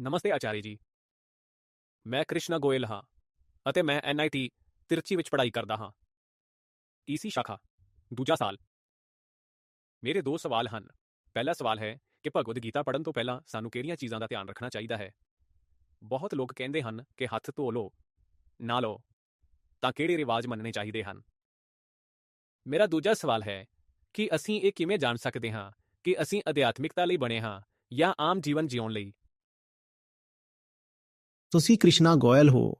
ਨਮਸਤੇ ਆਚਾਰੀ ਜੀ। ਮੈਂ ਕ੍ਰਿਸ਼ਨਾ ਗੋਇਲ ਹਾਂ ਅਤੇ ਮੈਂ ਐਨਆਈਟੀ ਤਿਰਚੀ ਵਿੱਚ ਪੜ੍ਹਾਈ ਕਰਦਾ ਹਾਂ। ਈਸੀ ਸ਼ਾਖਾ, ਦੂਜਾ ਸਾਲ। ਮੇਰੇ ਦੋ ਸਵਾਲ ਹਨ। ਪਹਿਲਾ ਸਵਾਲ ਹੈ ਕਿ ਭਗਵਦ ਗੀਤਾ ਪੜ੍ਹਨ ਤੋਂ ਪਹਿਲਾਂ ਸਾਨੂੰ ਕਿਹੜੀਆਂ ਚੀਜ਼ਾਂ ਦਾ ਧਿਆਨ ਰੱਖਣਾ ਚਾਹੀਦਾ ਹੈ? ਬਹੁਤ ਲੋਕ ਕਹਿੰਦੇ ਹਨ ਕਿ ਹੱਥ ਧੋ ਲਓ, ਨਾ ਲਓ, ਤਾਂ ਕਿਹੜੇ ਰਿਵਾਜ ਮੰਨਣੇ ਚਾਹੀਦੇ ਹਨ? ਮੇਰਾ ਦੂਜਾ ਸਵਾਲ ਹੈ ਕਿ ਅਸੀਂ ਇਹ ਕਿਵੇਂ ਜਾਣ ਸਕਦੇ ਹਾਂ ਕਿ ਅਸੀਂ ਅਧਿਆਤਮਿਕਤਾ ਲਈ ਬਣੇ ਹਾਂ ਜਾਂ ਆਮ ਜੀਵਨ ਜਿਉਣ ਲਈ? ਤੁਸੀਂ ਕ੍ਰਿਸ਼ਨਾ ਗੋਇਲ ਹੋ।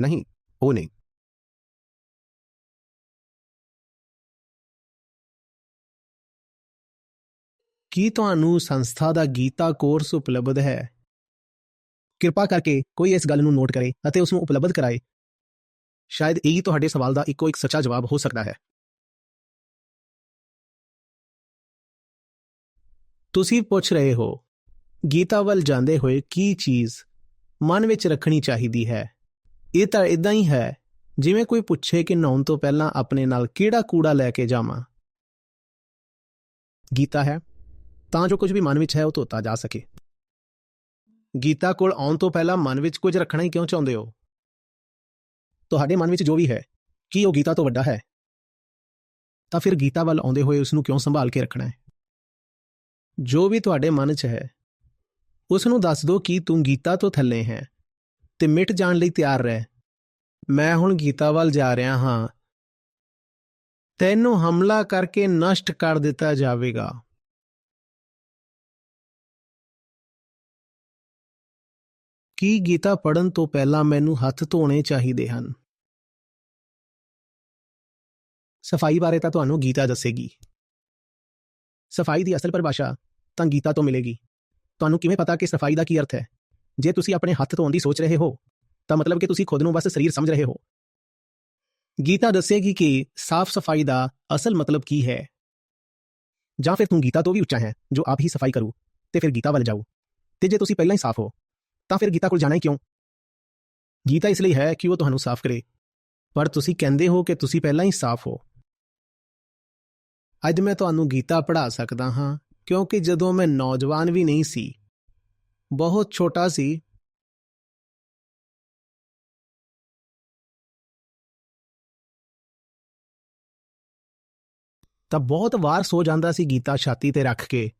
ਨਹੀਂ ਉਹ ਨਹੀਂ। ਕੀ ਤੁਹਾਨੂੰ ਸੰਸਥਾ ਦਾ ਗੀਤਾ ਕੋਰਸ ਉਪਲਬਧ ਹੈ? ਕਿਰਪਾ ਕਰਕੇ ਕੋਈ ਇਸ ਗੱਲ ਨੂੰ ਨੋਟ ਕਰੇ ਅਤੇ ਉਸ ਨੂੰ ਉਪਲਬਧ ਕਰਾਏ। ਸ਼ਾਇਦ ਇਹੀ ਤੁਹਾਡੇ ਸਵਾਲ ਦਾ ਇੱਕੋ ਇੱਕ ਸੱਚਾ ਜਵਾਬ ਹੋ ਸਕਦਾ ਹੈ। ਤੁਸੀਂ ਪੁੱਛ ਰਹੇ ਹੋ, ਗੀਤਾ ਵੱਲ ਜਾਂਦੇ ਹੋਏ ਕੀ ਚੀਜ਼ ਮਨ ਵਿੱਚ ਰੱਖਣੀ ਚਾਹੀਦੀ ਹੈ? ਇਹ ਤਾਂ ਇਦਾਂ ਹੀ ਹੈ, ਜਿਵੇਂ ਕੋਈ ਪੁੱਛੇ ਕਿ ਨਹਾਉਣ ਤੋਂ ਪਹਿਲਾਂ ਆਪਣੇ ਨਾਲ ਕਿਹੜਾ ਕੂੜਾ ਲੈ ਕੇ ਜਾਵਾਂ? ਗੀਤਾ ਹੈ, ਤਾਂ ਜੋ ਕੁਝ ਵੀ ਮਨ ਵਿੱਚ ਹੈ ਉਹ ਧੋਤਾ ਜਾ ਸਕੇ। ਗੀਤਾ ਕੋਲ ਆਉਣ ਤੋਂ ਪਹਿਲਾਂ ਮਨ ਵਿੱਚ ਕੁਝ ਰੱਖਣਾ ਹੀ ਕਿਉਂ ਚਾਹੁੰਦੇ ਹੋ? ਤੁਹਾਡੇ ਮਨ ਵਿੱਚ ਜੋ ਵੀ ਹੈ, ਕੀ ਉਹ ਗੀਤਾ ਤੋਂ ਵੱਡਾ ਹੈ? ਤਾਂ ਫਿਰ ਗੀਤਾ ਵੱਲ ਆਉਂਦੇ ਹੋਏ ਉਸ ਨੂੰ ਕਿਉਂ ਸੰਭਾਲ ਕੇ ਰੱਖਣਾ ਹੈ? ਜੋ ਵੀ ਤੁਹਾਡੇ ਮਨ 'ਚ ਹੈ ਉਸ ਨੂੰ ਦੱਸ ਦਿਓ ਕਿ ਤੂੰ ਗੀਤਾ ਤੋਂ ਥੱਲੇ ਹੈ ਤੇ ਮਿਟ ਜਾਣ ਲਈ ਤਿਆਰ ਰਹਿ। ਮੈਂ ਹੁਣ ਗੀਤਾ ਵੱਲ ਜਾ ਰਿਹਾ ਹਾਂ। ਤੈਨੂੰ ਹਮਲਾ ਕਰਕੇ ਨਸ਼ਟ ਕਰ ਦਿੱਤਾ ਜਾਵੇਗਾ। ਕੀ ਗੀਤਾ ਪੜਨ ਤੋਂ ਪਹਿਲਾਂ ਮੈਨੂੰ ਹੱਥ ਧੋਣੇ ਚਾਹੀਦੇ ਹਨ? ਸਫ਼ਾਈ ਬਾਰੇ ਤਾਂ ਤੁਹਾਨੂੰ ਗੀਤਾ ਦੱਸੇਗੀ। ਸਫ਼ਾਈ ਦੀ ਅਸਲ ਪਰਿਭਾਸ਼ਾ ਤਾਂ ਗੀਤਾ ਤੋਂ ਮਿਲੇਗੀ। ਤੁਹਾਨੂੰ ਕਿਵੇਂ ਪਤਾ ਕਿ ਸਫ਼ਾਈ ਦਾ ਕੀ ਅਰਥ ਹੈ? ਜੇ ਤੁਸੀਂ ਆਪਣੇ ਹੱਥ ਧੋਣ ਦੀ ਸੋਚ ਰਹੇ ਹੋ, ਤਾਂ ਮਤਲਬ ਕਿ ਤੁਸੀਂ ਖੁਦ ਨੂੰ ਬਸ ਸਰੀਰ ਸਮਝ ਰਹੇ ਹੋ। ਗੀਤਾ ਦੱਸੇਗੀ ਕਿ ਸਾਫ਼ ਸਫ਼ਾਈ ਦਾ ਅਸਲ ਮਤਲਬ ਕੀ ਹੈ? ਜਾਂ ਫਿਰ ਤੂੰ ਗੀਤਾ ਤੋਂ ਵੀ ਉੱਚਾ ਹੈ, ਜੋ ਆਪ ਹੀ ਸਫ਼ਾਈ ਕਰੂ, ਤੇ ਫਿਰ ਗੀਤਾ ਵੱਲ ਜਾਊ ਤੇ ਜੇ ਤੁਸੀਂ ਪਹਿਲਾਂ ਹੀ ਸਾਫ਼ ਹੋ, ਤਾਂ ਫਿਰ ਗੀਤਾ ਕੋਲ ਜਾਣਾ ਹੀ ਕਿਉਂ? ਗੀਤਾ ਇਸ ਲਈ ਹੈ ਕਿ ਉਹ ਤੁਹਾਨੂੰ ਸਾਫ਼ ਕਰੇ। ਪਰ ਤੁਸੀਂ ਕਹਿੰਦੇ ਹੋ ਕਿ ਤੁਸੀਂ ਪਹਿਲਾਂ ਹੀ ਸਾਫ਼ ਹੋ। ਅੱਜ ਮੈਂ ਤੁਹਾਨੂੰ ਗੀਤਾ ਪੜ੍ਹਾ ਸਕਦਾ ਹਾਂ। ਕਿਉਂਕਿ ਜਦੋਂ ਮੈਂ ਨੌਜਵਾਨ ਵੀ ਨਹੀਂ ਸੀ, ਬਹੁਤ ਛੋਟਾ ਸੀ। ਤਾਂ ਬਹੁਤ ਵਾਰ ਸੋ ਜਾਂਦਾ ਸੀ ਗੀਤਾ ਛਾਤੀ ਤੇ ਰੱਖ ਕੇ।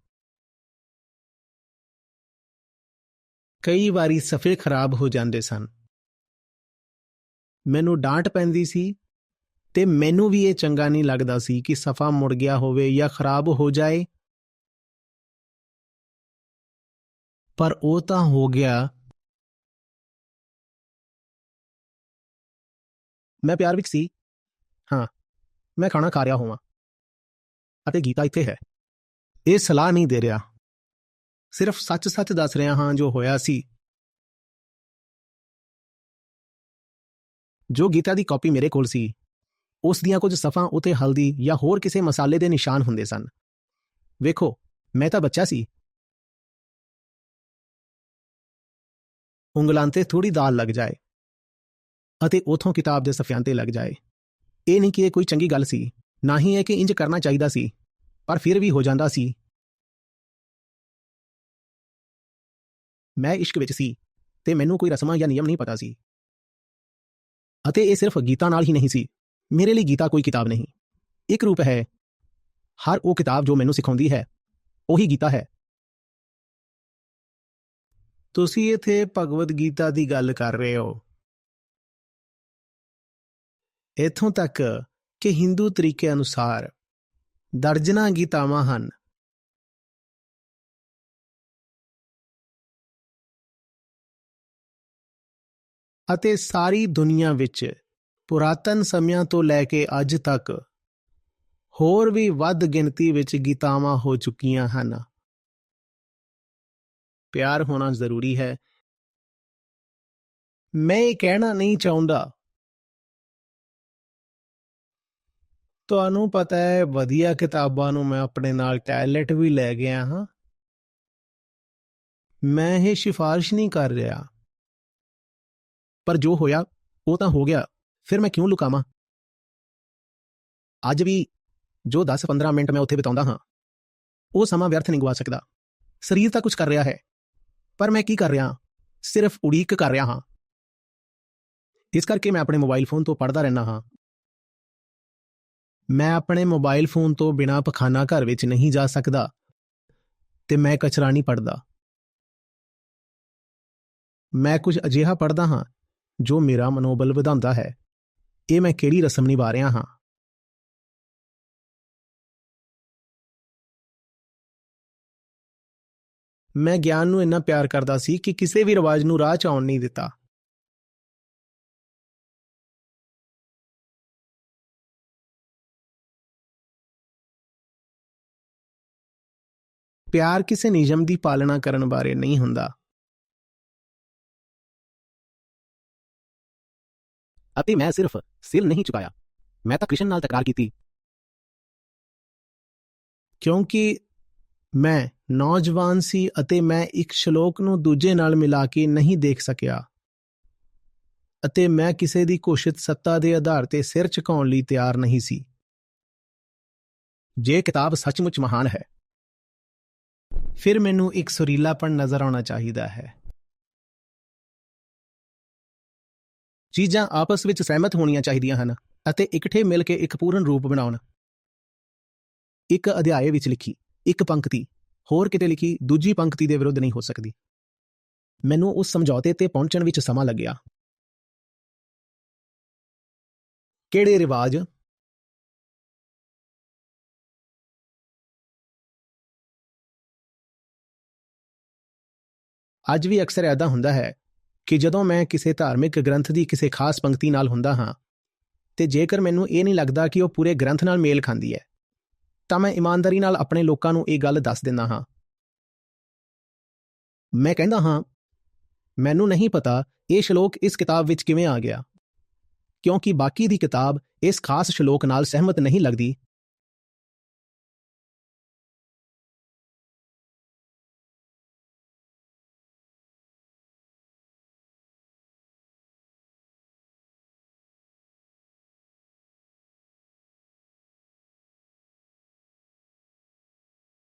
ਕਈ ਵਾਰੀ ਸਫੇ ਖਰਾਬ ਹੋ ਜਾਂਦੇ ਸਨ। ਮੈਨੂੰ ਡਾਂਟ ਪੈਂਦੀ ਸੀ ਤੇ ਮੈਨੂੰ ਵੀ ਇਹ ਚੰਗਾ ਨਹੀਂ ਲੱਗਦਾ ਸੀ ਕਿ ਸਫਾ ਮੁੜ ਗਿਆ ਹੋਵੇ ਜਾਂ ਖਰਾਬ ਹੋ ਜਾਏ। ਪਰ ਉਹ ਤਾਂ ਹੋ ਗਿਆ। ਮੈਂ ਪਿਆਰ ਵਿੱਚ ਸੀ। ਹਾਂ, ਮੈਂ ਖਾਣਾ ਖਾ ਰਿਹਾ ਹੋਵਾਂ। ਅਤੇ ਗੀਤਾ ਇੱਥੇ ਹੈ। ਇਹ ਸਲਾਹ ਨਹੀਂ ਦੇ ਰਿਹਾ। ਸਿਰਫ ਸੱਚ-ਸੱਚ ਦੱਸ ਰਿਹਾ ਹਾਂ ਜੋ ਹੋਇਆ ਸੀ। ਜੋ ਗੀਤਾ ਦੀ ਕਾਪੀ ਮੇਰੇ ਕੋਲ ਸੀ, ਉਸ ਦੀਆਂ ਕੁਝ ਸਫਾਂ ਉਤੇ ਹਲਦੀ ਜਾਂ ਹੋਰ ਕਿਸੇ ਮਸਾਲੇ ਦੇ ਨਿਸ਼ਾਨ ਹੁੰਦੇ ਸਨ। ਵੇਖੋ, ਮੈਂ ਤਾਂ ਬੱਚਾ ਸੀ। ਉਂਗਲਾਂ ਤੇ ਥੋੜੀ ਦਾਲ ਲੱਗ ਜਾਏ ਅਤੇ ਉਥੋਂ ਕਿਤਾਬ ਦੇ ਸਫਿਆਂ ਤੇ ਲੱਗ ਜਾਏ। ਇਹ ਨਹੀਂ ਕਿ ਇਹ ਕੋਈ ਚੰਗੀ ਗੱਲ ਸੀ, ਨਾ ਹੀ ਇਹ ਕਿ ਇੰਜ ਕਰਨਾ ਚਾਹੀਦਾ ਸੀ, ਪਰ ਫਿਰ ਵੀ ਹੋ ਜਾਂਦਾ ਸੀ। ਮੈਂ ਇਸ਼ਕ ਵਿੱਚ ਸੀ ਤੇ ਮੈਨੂੰ ਕੋਈ ਰਸਮਾਂ ਜਾਂ ਨਿਯਮ ਨਹੀਂ ਪਤਾ ਸੀ। ਅਤੇ ਇਹ ਸਿਰਫ ਗੀਤਾ ਨਾਲ ਹੀ ਨਹੀਂ ਸੀ। ਮੇਰੇ ਲਈ ਗੀਤਾ ਕੋਈ ਕਿਤਾਬ ਨਹੀਂ। ਇੱਕ ਰੂਪ ਹੈ, ਹਰ ਉਹ ਕਿਤਾਬ ਜੋ ਮੈਨੂੰ ਸਿਖਾਉਂਦੀ ਹੈ, ਉਹੀ ਗੀਤਾ ਹੈ। ਤੁਸੀਂ ਇੱਥੇ ਭਗਵਦ ਗੀਤਾ ਦੀ ਗੱਲ ਕਰ ਰਹੇ ਹੋ। ਇਥੋਂ ਤੱਕ ਕਿ ਹਿੰਦੂ ਤਰੀਕੇ ਅਨੁਸਾਰ ਦਰਜਨਾਂ ਗੀਤਾਵਾਂ ਹਨ। ਅਤੇ ਸਾਰੀ ਦੁਨੀਆ ਵਿੱਚ ਪੁਰਾਤਨ ਸਮਿਆਂ ਤੋਂ ਲੈ ਕੇ ਅੱਜ ਤੱਕ ਹੋਰ ਵੀ ਵੱਧ ਗਿਣਤੀ ਵਿੱਚ ਗੀਤਾਵਾਂ ਹੋ ਚੁੱਕੀਆਂ ਹਨ। ਪਿਆਰ ਹੋਣਾ ਜ਼ਰੂਰੀ ਹੈ। ਮੈਂ ਇਹ ਕਹਿਣਾ ਨਹੀਂ ਚਾਹੁੰਦਾ। ਤੁਹਾਨੂੰ ਪਤਾ ਹੈ, ਵਧੀਆ ਕਿਤਾਬਾਂ ਨੂੰ ਮੈਂ ਆਪਣੇ ਨਾਲ ਟੈਲੈਂਟ ਵੀ ਲੈ ਗਿਆ ਹਾਂ। ਮੈਂ ਇਹ ਸਿਫਾਰਿਸ਼ ਨਹੀਂ ਕਰ ਰਿਹਾ। ਪਰ ਜੋ ਹੋਇਆ, ਉਹ ਤਾਂ ਹੋ ਗਿਆ। ਫਿਰ ਮੈਂ ਕਿਉਂ ਲੁਕਾਵਾਂ? ਅੱਜ ਵੀ ਜੋ 10-15 ਮਿੰਟ ਮੈਂ ਉੱਥੇ ਬਿਤਾਉਂਦਾ ਹਾਂ, ਉਹ ਸਮਾਂ ਵਿਅਰਥ ਨਹੀਂ ਗਵਾ ਸਕਦਾ। ਸਰੀਰ ਤਾਂ ਕੁਝ ਕਰ ਰਿਹਾ ਹੈ। ਪਰ ਮੈਂ ਕੀ ਕਰ ਰਿਹਾ ਸਿਰਫ ਉਡੀਕ ਕਰ ਰਿਹਾ ਹਾਂ। ਇਸ ਕਰਕੇ ਮੈਂ ਆਪਣੇ ਮੋਬਾਈਲ ਫੋਨ ਤੋਂ ਪੜ੍ਹਦਾ ਰਹਿਣਾ ਹਾਂ। ਮੈਂ ਆਪਣੇ ਮੋਬਾਈਲ ਫੋਨ ਤੋਂ ਬਿਨਾਂ ਪਖਾਨਾ ਘਰ ਵਿੱਚ ਨਹੀਂ ਜਾ ਸਕਦਾ ਤੇ ਮੈਂ ਕਚਰਾ ਨਹੀਂ ਪੜਦਾ ਮੈਂ ਕੁਝ ਅਜਿਹਾ ਪੜਦਾ ਹਾਂ ਜੋ ਮੇਰਾ ਮਨੋਬਲ ਵਧਾਉਂਦਾ ਹੈ। ਇਹ ਮੈਂ ਕਿਹੜੀ ਰਸਮ ਨਿਭਾ ਰਿਹਾ ਹਾਂ? ਮੈਂ ਗਿਆਨ ਨੂੰ ਇੰਨਾ ਪਿਆਰ ਕਰਦਾ ਸੀ ਕਿ ਕਿਸੇ ਵੀ ਰਿਵਾਜ ਨੂੰ ਰਾਹ ਚ ਆਉਣ ਨਹੀਂ ਦਿੱਤਾ। ਪਿਆਰ ਕਿਸੇ ਨਿਯਮ ਦੀ ਪਾਲਣਾ ਕਰਨ ਬਾਰੇ ਨਹੀਂ ਹੁੰਦਾ। ਅਤੇ ਮੈਂ ਸਿਰਫ ਸਿਰ ਨਹੀਂ ਝੁਕਾਇਆ ਮੈਂ ਤਾਂ ਕ੍ਰਿਸ਼ਨ ਨਾਲ ਤਕਰਾਰ ਕੀਤੀ। ਕਿਉਂਕਿ ਮੈਂ ਨੌਜਵਾਨ ਸੀ ਅਤੇ ਮੈਂ ਇੱਕ ਸ਼ਲੋਕ ਨੂੰ ਦੂਜੇ ਨਾਲ ਮਿਲਾ ਕੇ ਨਹੀਂ ਦੇਖ ਸਕਿਆ। ਅਤੇ ਮੈਂ ਕਿਸੇ ਦੀ ਘੋਸ਼ਿਤ ਸੱਤਾ ਦੇ ਆਧਾਰ ਤੇ ਸਿਰ ਝੁਕਾਉਣ ਲਈ ਤਿਆਰ ਨਹੀਂ ਸੀ। ਜੇ ਕਿਤਾਬ ਸੱਚਮੁੱਚ ਮਹਾਨ ਹੈ, ਫਿਰ ਮੈਨੂੰ ਇੱਕ ਸੁਰੀਲਾਪਣ ਨਜ਼ਰ ਆਉਣਾ ਚਾਹੀਦਾ ਹੈ। ਚੀਜ਼ਾਂ ਆਪਸ ਵਿੱਚ ਸਹਿਮਤ ਹੋਣੀਆਂ ਚਾਹੀਦੀਆਂ ਹਨ ਅਤੇ ਇਕੱਠੇ ਮਿਲ ਕੇ ਇੱਕ ਪੂਰਨ ਰੂਪ ਬਣਾਉਣ। ਇੱਕ ਅਧਿਆਏ ਵਿੱਚ ਲਿਖੀ, ਇੱਕ ਪੰਕਤੀ ਹੋਰ ਕਿਤੇ ਲਿਖੀ ਦੂਜੀ ਪੰਕਤੀ ਦੇ ਵਿਰੁੱਧ ਨਹੀਂ ਹੋ ਸਕਦੀ। ਮੈਨੂੰ ਉਸ ਸਮਝੌਤੇ ਤੇ ਪਹੁੰਚਣ ਵਿੱਚ ਸਮਾਂ ਲੱਗਿਆ। ਕਿਹੜੇ ਰਿਵਾਜ? ਅੱਜ ਵੀ ਅਕਸਰ ਐਦਾ ਹੁੰਦਾ ਹੈ ਕਿ ਜਦੋਂ ਮੈਂ ਕਿਸੇ ਧਾਰਮਿਕ ਗ੍ਰੰਥ ਦੀ ਕਿਸੇ ਖਾਸ ਪੰਕਤੀ ਨਾਲ ਹੁੰਦਾ ਹਾਂ, ਤੇ ਜੇਕਰ ਮੈਨੂੰ ਇਹ ਨਹੀਂ ਲੱਗਦਾ ਕਿ ਉਹ ਪੂਰੇ ਗ੍ਰੰਥ ਨਾਲ ਮੇਲ ਖਾਂਦੀ ਹੈ ਤਾਂ ਮੈਂ ਇਮਾਨਦਾਰੀ ਨਾਲ ਆਪਣੇ ਲੋਕਾਂ ਨੂੰ ਇਹ ਗੱਲ ਦੱਸ ਦਿੰਦਾ ਹਾਂ। ਮੈਂ ਕਹਿੰਦਾ ਹਾਂ, ਮੈਨੂੰ ਨਹੀਂ ਪਤਾ ਇਹ ਸ਼ਲੋਕ ਇਸ ਕਿਤਾਬ ਵਿੱਚ ਕਿਵੇਂ ਆ ਗਿਆ। ਕਿਉਂਕਿ ਬਾਕੀ ਦੀ ਕਿਤਾਬ ਇਸ ਖਾਸ ਸ਼ਲੋਕ ਨਾਲ ਸਹਿਮਤ ਨਹੀਂ ਲੱਗਦੀ।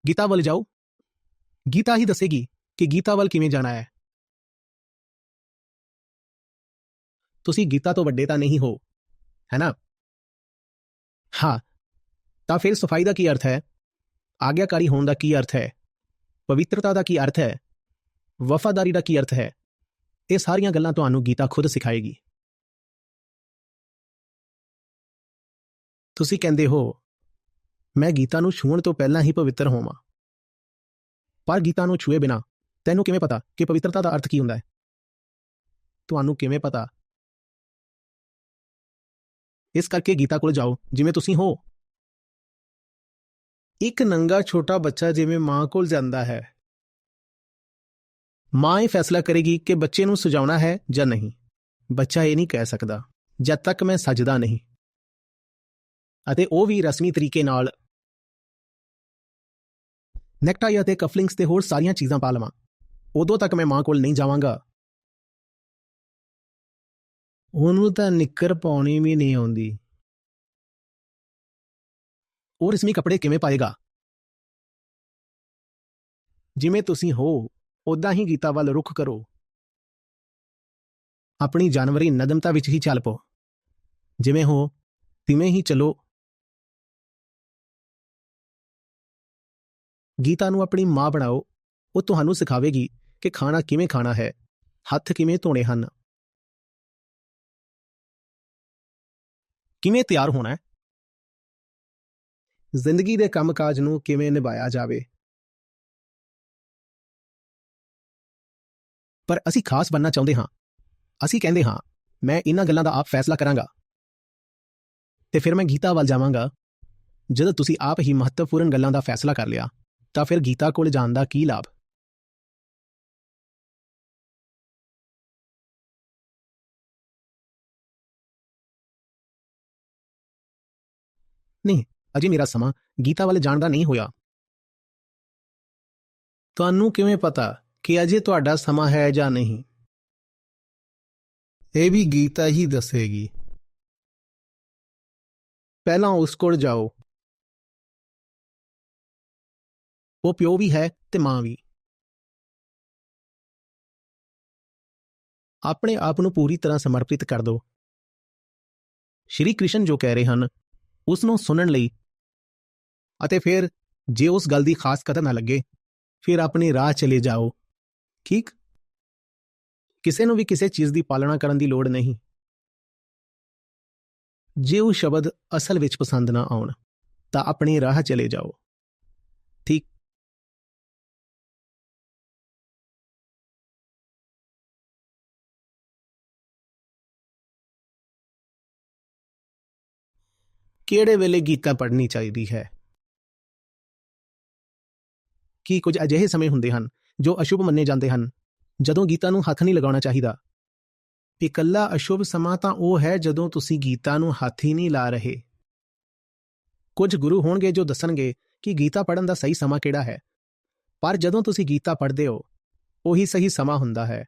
ਗੀਤਾ ਵੱਲ ਜਾਓ ਗੀਤਾ ਹੀ ਦੱਸੇਗੀ ਕਿ ਗੀਤਾ ਵੱਲ ਕਿਵੇਂ ਜਾਣਾ ਹੈ ਤੁਸੀਂ ਗੀਤਾ ਤੋਂ ਵੱਡੇ ਤਾਂ ਨਹੀਂ ਹੋ ਹੈ ਨਾ ਹਾਂ ਤਾਂ ਫਿਰ ਸਫ਼ਾਈ ਦਾ ਕੀ ਅਰਥ ਹੈ ਆਗਿਆਕਾਰੀ ਹੋਣ ਦਾ ਕੀ ਅਰਥ ਹੈ ਪਵਿੱਤਰਤਾ ਦਾ ਕੀ ਅਰਥ ਹੈ ਵਫਾਦਾਰੀ ਦਾ ਕੀ ਅਰਥ ਹੈ ਇਹ ਸਾਰੀਆਂ ਗੱਲਾਂ ਤੁਹਾਨੂੰ ਗੀਤਾ ਖੁਦ ਸਿਖਾਏਗੀ ਤੁਸੀਂ ਕਹਿੰਦੇ ਹੋ ਮੈਂ ਗੀਤਾ ਨੂੰ ਛੂਹਣ ਤੋਂ ਪਹਿਲਾਂ ਹੀ ਪਵਿੱਤਰ ਹੋਵਾਂ। ਪਰ ਗੀਤਾ ਨੂੰ ਛੂਏ ਬਿਨਾ ਤੈਨੂੰ ਕਿਵੇਂ ਪਤਾ ਕਿ ਪਵਿੱਤਰਤਾ ਦਾ ਅਰਥ ਕੀ ਹੁੰਦਾ ਹੈ? ਤੁਹਾਨੂੰ ਕਿਵੇਂ ਪਤਾ? ਇਸ ਕਰਕੇ ਗੀਤਾ ਕੋਲ ਜਾਓ, ਜਿਵੇਂ ਤੁਸੀਂ ਹੋ। ਇੱਕ ਨੰਗਾ ਛੋਟਾ ਬੱਚਾ ਜਿਵੇਂ ਮਾਂ ਕੋਲ ਜਾਂਦਾ ਹੈ। ਮਾਂ ਇਹ ਫੈਸਲਾ ਕਰੇਗੀ ਕਿ ਬੱਚੇ ਨੂੰ ਸਜਾਉਣਾ ਹੈ ਜਾਂ ਨਹੀਂ। ਬੱਚਾ ਇਹ ਨਹੀਂ ਕਹਿ ਸਕਦਾ, ਜਦ ਤੱਕ ਮੈਂ ਸਜਦਾ ਨਹੀਂ। ਅਤੇ ਉਹ ਵੀ ਰਸਮੀ ਤਰੀਕੇ ਨਾਲ। ਨੈਕਟਾਈ ਅਤੇ ਕਫਲਿੰਗਸ ਤੇ ਹੋਰ ਸਾਰੀਆਂ ਚੀਜ਼ਾਂ ਪਾ ਲਵਾਂ। ਉਦੋਂ ਤੱਕ ਮੈਂ ਮਾਂ ਕੋਲ ਨਹੀਂ ਜਾਵਾਂਗਾ। ਉਹਨੂੰ ਤਾਂ ਨਿੱਕਰ ਪਾਉਣੀ ਵੀ ਨਹੀਂ ਆਉਂਦੀ। ਉਹ ਰਸਮੀ ਕੱਪੜੇ ਕਿਵੇਂ ਪਾਏਗਾ? ਜਿਵੇਂ ਤੁਸੀਂ ਹੋ ਉਦਾਂ ਹੀ ਗੀਤਾ ਵੱਲ ਰੁਖ ਕਰੋ। ਆਪਣੀ ਜਾਨਵਰੀ ਨਦਮਤਾ ਵਿੱਚ ਹੀ ਚੱਲ ਪੋ ਜਿਵੇਂ ਹੋ ਤਿਵੇਂ ਹੀ ਚਲੋ। ਗੀਤਾ ਨੂੰ ਆਪਣੀ ਮਾਂ ਬਣਾਓ, ਉਹ ਤੁਹਾਨੂੰ ਸਿਖਾਵੇਗੀ ਕਿ ਖਾਣਾ ਕਿਵੇਂ ਖਾਣਾ ਹੈ, ਹੱਥ ਕਿਵੇਂ ਧੋਣੇ ਹਨ। ਕਿਵੇਂ ਤਿਆਰ ਹੋਣਾ ਹੈ? ਜ਼ਿੰਦਗੀ ਦੇ ਕੰਮਕਾਜ ਨੂੰ ਕਿਵੇਂ ਨਿਭਾਇਆ ਜਾਵੇ? ਪਰ ਅਸੀਂ ਖਾਸ ਬੰਨਾ ਚਾਹੁੰਦੇ ਹਾਂ। ਅਸੀਂ ਕਹਿੰਦੇ ਹਾਂ, ਮੈਂ ਇਹਨਾਂ ਗੱਲਾਂ ਦਾ ਆਪ ਫੈਸਲਾ ਕਰਾਂਗਾ। ਤੇ ਫਿਰ ਮੈਂ ਗੀਤਾ ਵੱਲ ਜਾਵਾਂਗਾ, ਜਦੋਂ ਤੁਸੀਂ ਆਪ ਹੀ ਮਹੱਤਵਪੂਰਨ ਗੱਲਾਂ ਦਾ ਫੈਸਲਾ ਕਰ ਲਿਆ। ਤਾਂ ਫਿਰ ਗੀਤਾ ਕੋਲ ਜਾਣ ਦਾ ਕੀ ਲਾਭ? ਨਹੀਂ, ਅਜੇ ਮੇਰਾ ਸਮਾਂ ਗੀਤਾ ਵੱਲ ਜਾਣ ਦਾ ਨਹੀਂ ਹੋਇਆ। ਤੁਹਾਨੂੰ ਕਿਵੇਂ ਪਤਾ ਕਿ ਅਜੇ ਤੁਹਾਡਾ ਸਮਾਂ ਹੈ ਜਾਂ ਨਹੀਂ? ਇਹ ਵੀ ਗੀਤਾ ਹੀ ਦੱਸੇਗੀ। ਪਹਿਲਾਂ ਉਸ ਕੋਲ ਜਾਓ। ਉਹ ਪਿਓ ਵੀ ਹੈ ਤੇ ਮਾਂ ਵੀ। ਆਪਣੇ ਆਪ ਨੂੰ ਪੂਰੀ ਤਰ੍ਹਾਂ ਸਮਰਪਿਤ ਕਰ ਦਿਓ ਸ਼੍ਰੀ ਕ੍ਰਿਸ਼ਨ ਜੋ ਕਹਿ ਰਹੇ ਹਨ, ਉਸ ਨੂੰ ਸੁਣਨ ਲਈ। ਅਤੇ ਫਿਰ ਜੇ ਉਸ ਗੱਲ ਦੀ ਖਾਸ ਕਦਰ ਨਾ ਲੱਗੇ, ਫਿਰ ਆਪਣੇ ਰਾਹ ਚਲੇ ਜਾਓ। ਠੀਕ? ਕਿਸੇ ਨੂੰ ਵੀ ਕਿਸੇ ਚੀਜ਼ ਦੀ ਪਾਲਣਾ ਕਰਨ ਦੀ ਲੋੜ ਨਹੀਂ। ਜੇ ਉਹ ਸ਼ਬਦ ਅਸਲ ਵਿੱਚ ਪਸੰਦ ਨਾ ਆਉਣ, ਤਾਂ ਆਪਣੇ ਰਾਹ ਚਲੇ ਜਾਓ। ਠੀਕ? ਕਿਹੜੇ ਵੇਲੇ ਗੀਤਾ ਪੜ੍ਹਨੀ ਚਾਹੀਦੀ ਹੈ? ਕੀ ਕੁਝ ਅਜਿਹੇ ਸਮੇਂ ਹੁੰਦੇ ਹਨ ਜੋ ਅਸ਼ੁਭ ਮੰਨੇ ਜਾਂਦੇ ਹਨ, ਜਦੋਂ ਗੀਤਾ ਨੂੰ ਹੱਥ ਨਹੀਂ ਲਗਾਉਣਾ ਚਾਹੀਦਾ? ਇਕੱਲਾ ਅਸ਼ੁਭ ਸਮਾਂ ਤਾਂ ਉਹ ਹੈ ਜਦੋਂ ਤੁਸੀਂ ਗੀਤਾ ਨੂੰ ਹੱਥ ਹੀ ਨਹੀਂ ਲਾ ਰਹੇ। ਕੁਝ ਗੁਰੂ ਹੋਣਗੇ ਜੋ ਦੱਸਣਗੇ ਕਿ ਗੀਤਾ ਪੜ੍ਹਨ ਦਾ ਸਹੀ ਸਮਾਂ ਕਿਹੜਾ ਹੈ, ਪਰ ਜਦੋਂ ਤੁਸੀਂ ਗੀਤਾ ਪੜ੍ਹਦੇ ਹੋ, ਉਹੀ ਸਹੀ ਸਮਾਂ ਹੁੰਦਾ ਹੈ।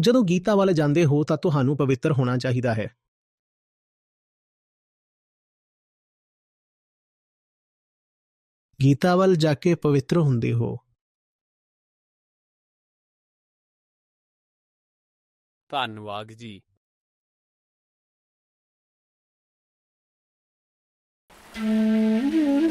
ਜਦੋਂ ਗੀਤਾ ਵੱਲ ਜਾਂਦੇ ਹੋ ਤਾਂ ਤੁਹਾਨੂੰ ਪਵਿੱਤਰ ਹੋਣਾ ਚਾਹੀਦਾ ਹੈ। ਗੀਤਾ ਵੱਲ ਜਾ ਕੇ ਪਵਿੱਤਰ ਹੁੰਦੇ ਹੋ। ਧੰਨਵਾਦ ਜੀ। Thank